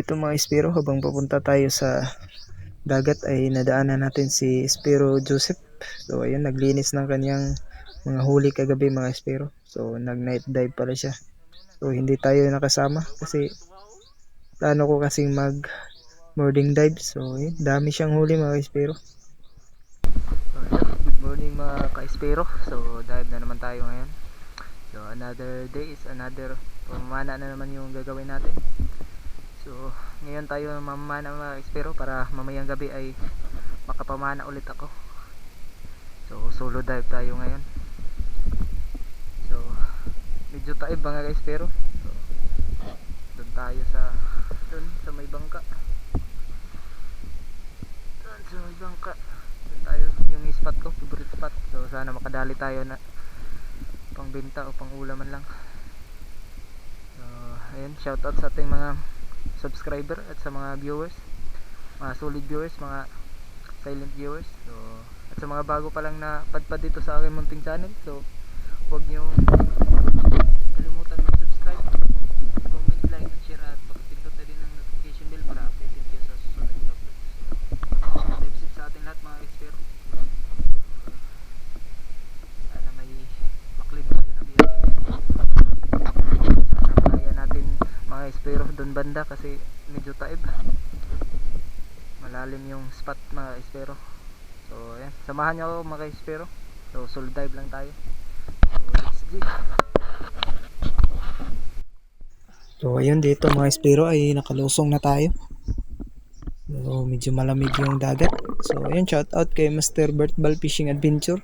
Dito mga Espiro habang papunta tayo sa dagat ay nadaanan natin si Espiro Joseph. So ayan naglinis ng kanyang mga huli kagabi mga Espiro. So nag night dive pala siya. So hindi tayo nakasama kasi plano ko kasing mag morning dive. So ayan, dami siyang huli mga Espiro. Good morning mga ka-Espiro. So dive na naman tayo ngayon. So another day is another pamana na naman yung gagawin natin. So, ngayon tayo mamamana mga espero para mamayang gabi ay makapamana ulit ako. So, solo dive tayo ngayon. So, medyo taib mga espero. So, doon tayo sa doon sa may bangka. Doon sa may bangka. Doon tayo yung spot ko, favorite spot. So, sana makadali tayo na pangbenta o pang ulaman lang. So, ayun, shoutout sa ating mga subscriber at sa mga viewers mga solid viewers, mga silent viewers. So, at sa mga bago pa lang na padpad dito sa aking munting channel so huwag nyo kalimutan mag-subscribe comment, like, at share at pagpindot na din ng notification bell para updated kayo sa susunod na uploads live sit sa ating lahat mga expert sana may maklib tayo na biyaya sana kaya natin mga espero doon banda kasi medyo taib malalim yung spot mga espero. So ayan. Samahan nyo ako mga espero. So solo dive lang tayo. So let's so ayun dito mga espero ay nakalusong na tayo. So medyo malamig yung dagat. So ayun shout out kay Master Bert Ball Fishing Adventure.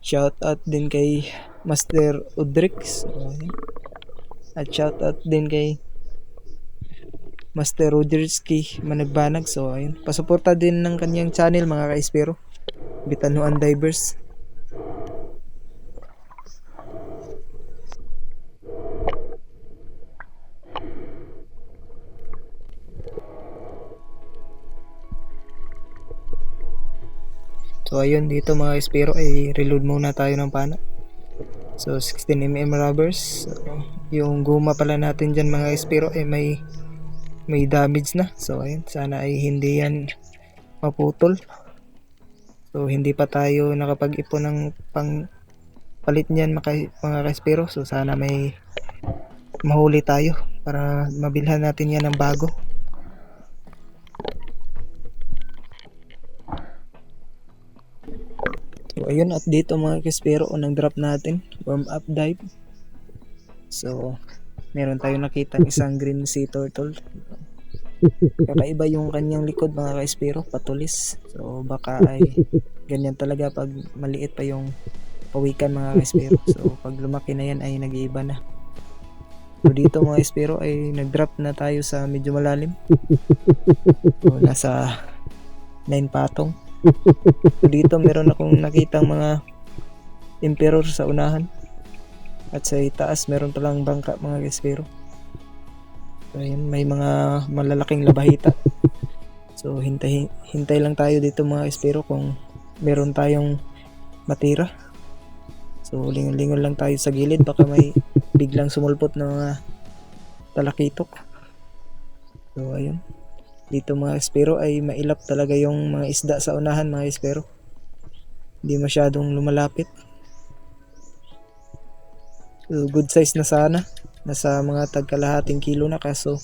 Shout out din kay Master Udrix. So, ayun. At shout out din kay Master Roderski Managbanag. So ayun, pasuporta din ng kanyang channel mga ka-espero. Bitanuan Divers. So ayun dito mga espero ay reload muna tayo ng pana. So 16mm rubbers. So, yung guma pala natin dyan mga espero ay may may damage na. So ayun, sana ay hindi yan maputol. So hindi pa tayo nakapag-ipon ng pang palit niyan mga, mga. So sana may mahuli tayo para mabilhan natin yan ng bago. So ayun at dito mga kespero unang drop natin warm up dive. So meron tayong nakita isang green sea turtle. Kakaiba yung kanyang likod mga kespero patulis. So baka ay ganyan talaga pag maliit pa yung pawikan mga kespero. So pag lumaki na yan ay nag-iiba na. So dito mga espero ay nag-drop na tayo sa medyo malalim. So nasa 9 patong. So, dito meron akong nakitang mga emperor sa unahan. At sa itaas meron palang bangka mga espero. So ayun, may mga malalaking labahita. So hintay hintay lang tayo dito mga espero kung meron tayong matira. So lingon-lingon lang tayo sa gilid baka may biglang sumulpot na mga talakitok. So ayun. Dito mga espero ay mailap talaga yung mga isda sa unahan mga espero. Hindi masyadong lumalapit. Good size na sana. Nasa mga tagkalahating kilo na kaso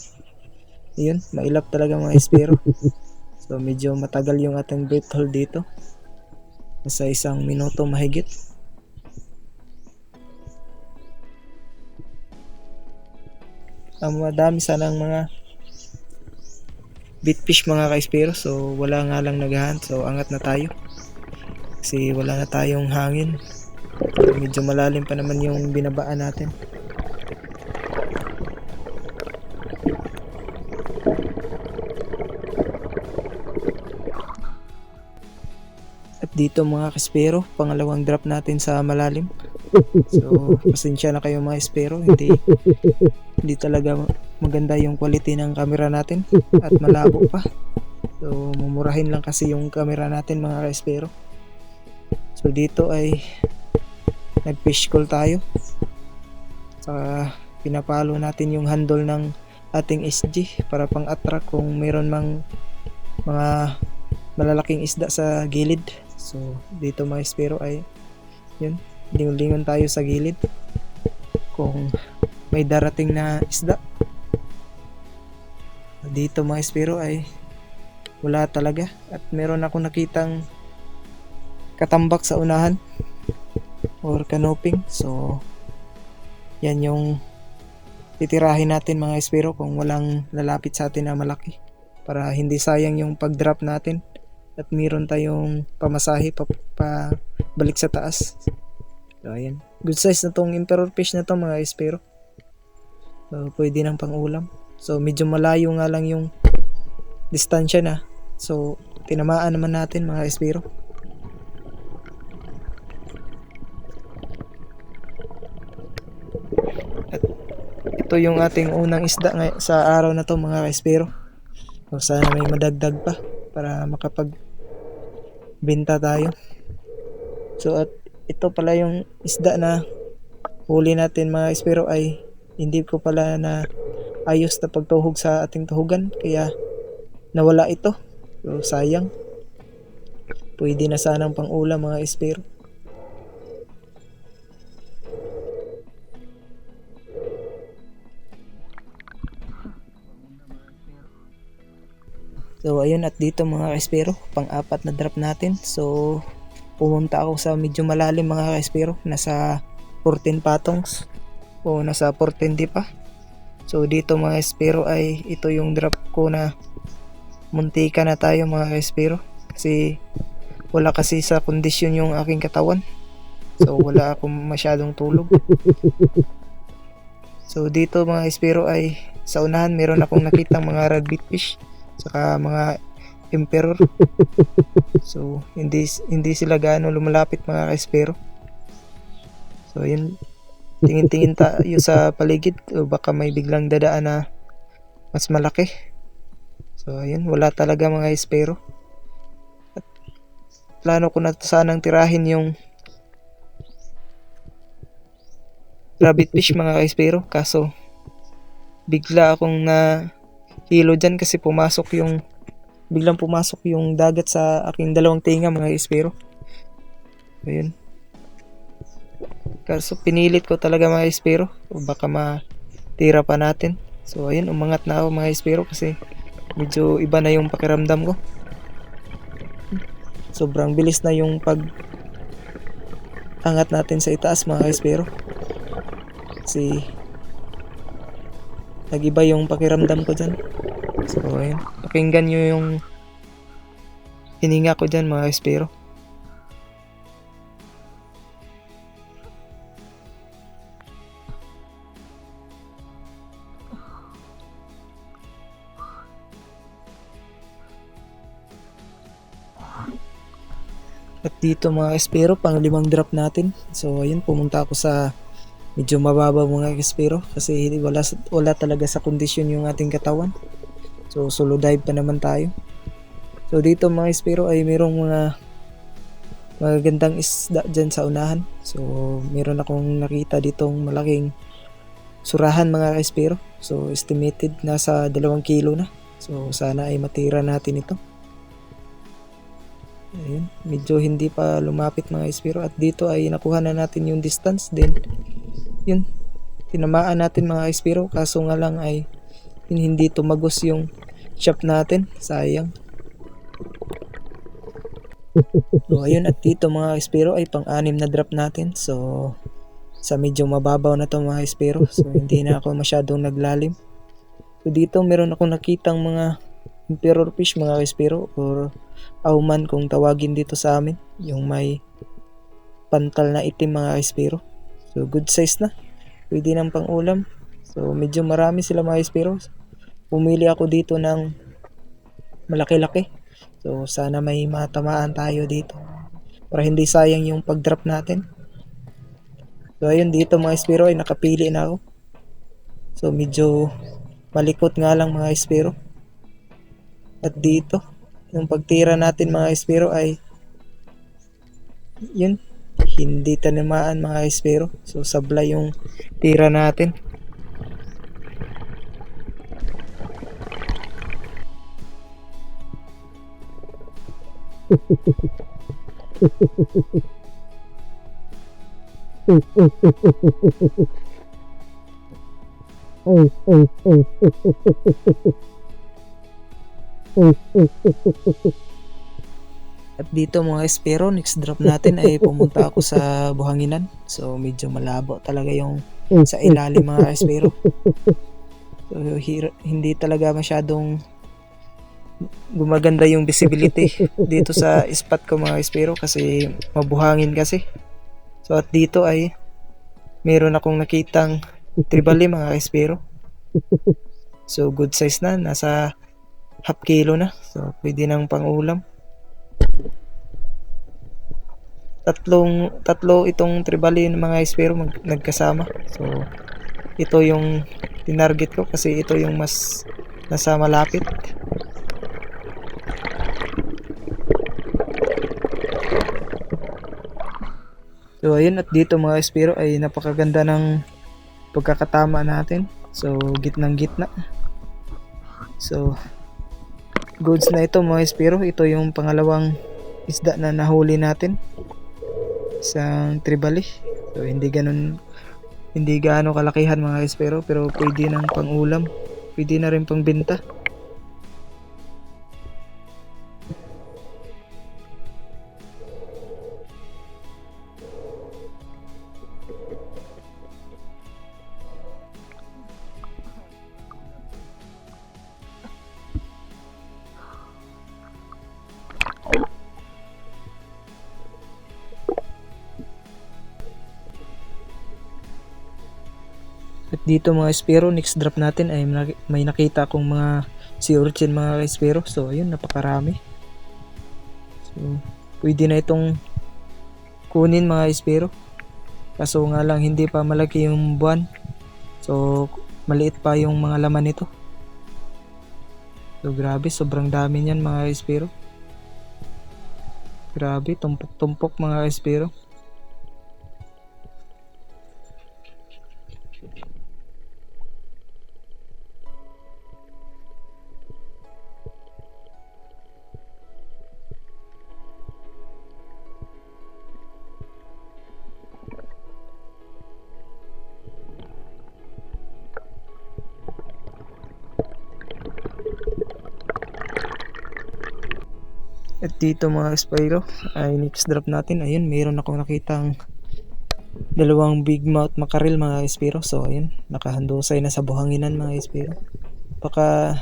yun, mailap talaga mga espero. So medyo matagal yung ating breath hold dito. Nasa isang minuto mahigit. Ang madami sanang mga bitfish mga ka-espero so wala nga lang naghahan so angat na tayo kasi wala na tayong hangin medyo malalim pa naman yung binabaan natin. At dito mga ka-espero pangalawang drop natin sa malalim. So pasensya na kayo mga espero. Hindi hindi talaga maganda yung quality ng camera natin at malabo pa. So mumurahin lang kasi yung camera natin mga ka-espero. So dito ay nag fish call tayo sa pinapalo natin yung handle ng ating SG para pang-attract kung meron mang mga malalaking isda sa gilid. So, dito mga espero ay yun, lingon-lingon tayo sa gilid kung may darating na isda. Dito mga espero ay wala talaga at meron ako nakitang katambak sa unahan or canoping. So, yan yung titirahin natin mga espero kung walang lalapit sa atin na malaki para hindi sayang yung pag-drop natin at meron tayong pamasahe pa, pa balik sa taas. So, ayan. Good size na tong emperor fish na to mga espero. So, pwede nang pang ulam. So, medyo malayo nga lang yung distansya na. So, tinamaan naman natin mga espero. Ito yung ating unang isda ngay- sa araw na to mga espero. So, sana may madagdag pa para makapag benta tayo. So at ito pala yung isda na huli natin mga espero ay hindi ko pala na ayos na pagtuhog sa ating tuhugan kaya nawala ito. So sayang. Pwede na sanang pang ulam mga espero. So ayun at dito mga espero, pang-apat na drop natin. So pumunta ako sa medyo malalim mga espero, nasa 14 patongs o nasa 14 di pa. So dito mga espero ay ito yung drop ko na muntika na tayo mga espero kasi wala kasi sa kondisyon yung aking katawan. So wala akong masyadong tulog. So dito mga espero ay sa unahan meron akong nakitang mga rabbit fish saka mga emperor. So hindi hindi sila gaano lumalapit mga espero. So yun tingin-tingin tayo sa paligid o baka may biglang dadaan na mas malaki. So ayun wala talaga mga espero. At plano ko na sanang tirahin yung rabbit fish mga espero kaso bigla akong na hilo dyan kasi pumasok yung biglang pumasok yung dagat sa aking dalawang tinga mga espero. Ayun. Kaso pinilit ko talaga mga espero baka matira pa natin. So ayun umangat na ako mga espero kasi medyo iba na yung pakiramdam ko. Sobrang bilis na yung pag angat natin sa itaas mga espero. Kasi nag-iba yung pakiramdam ko dyan. So, ayun. Pakinggan nyo yung hininga ko dyan mga espero. At dito mga espero, pang limang drop natin. So, ayun, pumunta ako sa medyo mababa mga espero kasi wala, wala talaga sa kondisyon yung ating katawan. So, solo dive pa naman tayo. So, dito mga espero ay mayroong mga magagandang isda dyan sa unahan. So, meron akong nakita ditong malaking surahan mga espero. So, estimated nasa dalawang kilo na. So, sana ay matira natin ito. Ayun, medyo hindi pa lumapit mga espero at dito ay nakuha na natin yung distance din. Yun, tinamaan natin mga espero kaso nga lang ay hindi tumagos yung shop natin. Sayang. So, ayun at dito mga espero ay pang-anim na drop natin. So, sa medyo mababaw na to mga espero. So, hindi na ako masyadong naglalim. So, dito meron ako nakitang mga emperor fish mga espero or auman kung tawagin dito sa amin. Yung may pantal na itim mga espero. So, good size na. Pwede ng pang ulam. So, medyo marami sila mga espero. Pumili ako dito ng malaki-laki. So, sana may matamaan tayo dito. Para hindi sayang yung pag-drop natin. So, ayun dito mga espero ay nakapili na ako. So, medyo malikot nga lang mga espero. At dito, yung pagtira natin mga espero ay yun, hindi tanimaan mga espero. So sablay yung tira natin. ay ay ay at dito mga espero, next drop natin ay pumunta ako sa buhanginan. So medyo malabo talaga yung sa ilalim mga espero. So hir- hindi talaga masyadong gumaganda yung visibility dito sa spot ko mga espero kasi mabuhangin kasi. So at dito ay meron akong nakitang tribali mga espero. So good size na, nasa half kilo na. So pwede nang pangulam. Tatlong tatlo itong tribali ng mga espero mag, nagkasama. So ito yung tinarget ko kasi ito yung mas nasa malapit. So ayun at dito mga espero ay napakaganda ng pagkakatama natin. So gitnang gitna. So goods na ito mga espero. Ito yung pangalawang isda na nahuli natin. Isang tribali. So hindi ganun hindi gaano kalakihan mga espero pero pwede nang pangulam. Pwede na rin pang benta. At dito mga espero, next drop natin ay may nakita akong mga sea urchin mga espero. So ayun, napakarami. So pwede na itong kunin mga espero. Kaso nga lang hindi pa malaki yung buwan. So maliit pa yung mga laman nito. So grabe, sobrang dami niyan mga espero. Grabe, tumpok-tumpok mga espero. Dito mga Spyro, ay next drop natin. Ayun, mayroon akong nakitang dalawang big mouth makarel mga Spyro. So ayun, nakahandusay na sa buhanginan mga Spyro. Baka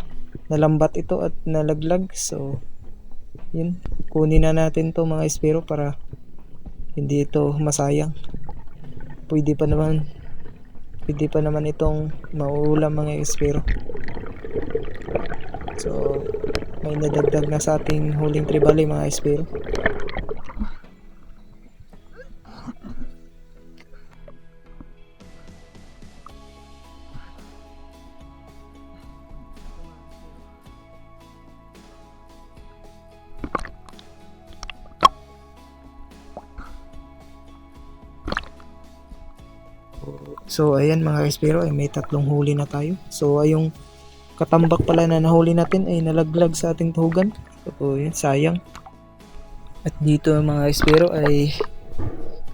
nalambat ito at nalaglag. So yun, kunin na natin to mga Spyro para hindi ito masayang. Pwede pa naman pwede pa naman itong mauulam mga Spyro. So, may nadagdag na sa ating huling tribali mga espero. So ayan mga espero ay may tatlong huli na tayo. So ay yung katambak pala na nahuli natin ay nalaglag sa ating tuhugan. So yun, sayang. At dito mga espero ay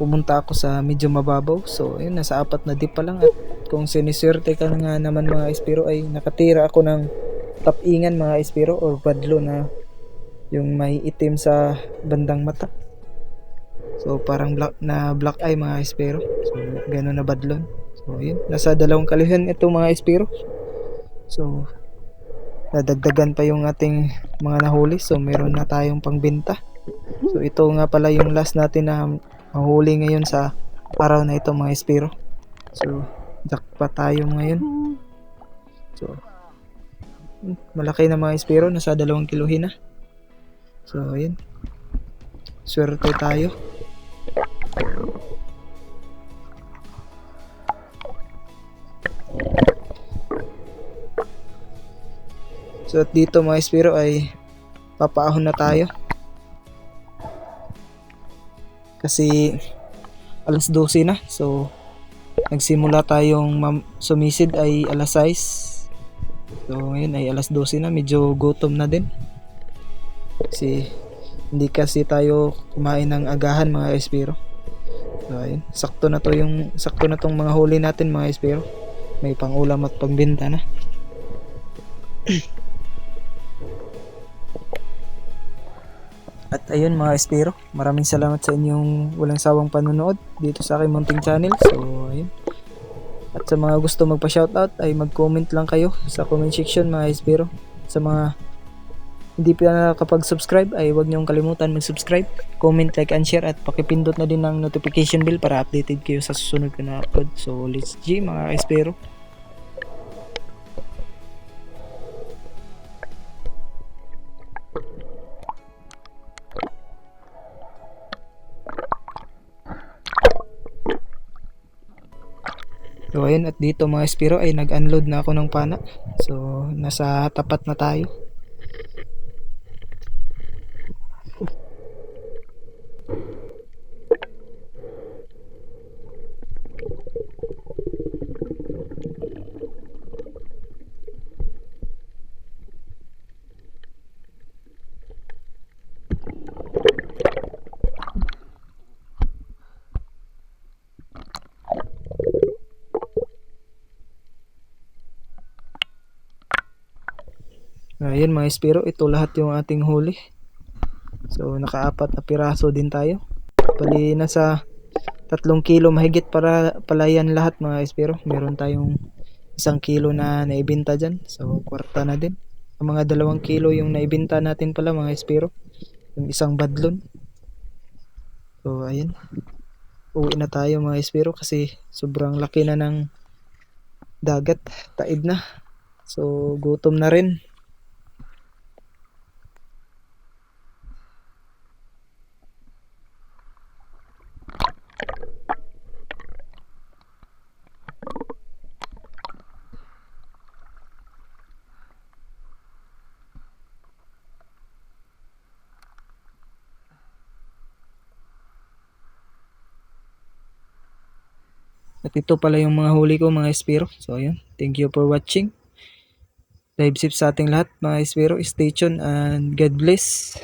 pumunta ako sa medyo mababaw. So ayun, nasa apat na dip pa lang. At kung siniswerte ka nga naman mga espero ay nakatira ako ng tapingan mga espero or badlo na yung may itim sa bandang mata. So parang black na black eye mga espero. So gano'n na badlon. So yun, nasa dalawang kalihan ito mga espero. So, nadagdagan pa yung ating mga nahuli. So, meron na tayong pangbenta. So, ito nga pala yung last natin na mahuli ngayon sa araw na ito mga espiro. So, jackpot tayo ngayon. So, malaki na mga espiro. Nasa dalawang kilohin na. So, ayun. Swerte tayo. So at dito mga espiro ay papaahon na tayo. Kasi alas 12 na. So nagsimula tayong sumisid ay alas 6. So ngayon ay alas 12 na. Medyo gutom na din. Kasi Hindi kasi tayo kumain ng agahan mga espiro. So, ayun. Sakto na to yung sakto na tong mga huli natin mga espiro. May pangulam at pangbenta na. At ayun mga espiro, maraming salamat sa inyong walang sawang panonood dito sa aking munting channel. So ayun. At sa mga gusto magpa-shoutout ay mag-comment lang kayo sa comment section mga espiro. Sa mga hindi pa nakakapag-subscribe ay huwag niyong kalimutan mag-subscribe, comment, like, and share at pakipindot na din ng notification bell para updated kayo sa susunod ko na upload. So let's G mga espiro. So ayun at dito mga espiro ay nag-unload na ako ng pana. So nasa tapat na tayo. Ayan mga espiro, ito lahat yung ating huli. So nakaapat na piraso din tayo. Pali nasa tatlong kilo mahigit para palayan lahat mga espiro. Meron tayong isang kilo na naibenta dyan. So kwarta na din. Ang mga dalawang kilo yung naibenta natin pala mga espiro. Yung isang badlon. So ayan. Uwi na tayo mga espiro kasi sobrang laki na ng dagat. Taib na. So gutom na rin. Ito pala yung mga huli ko mga espiro. So ayun, thank you for watching. Live sip sa ating lahat mga espiro. Stay tuned and God bless.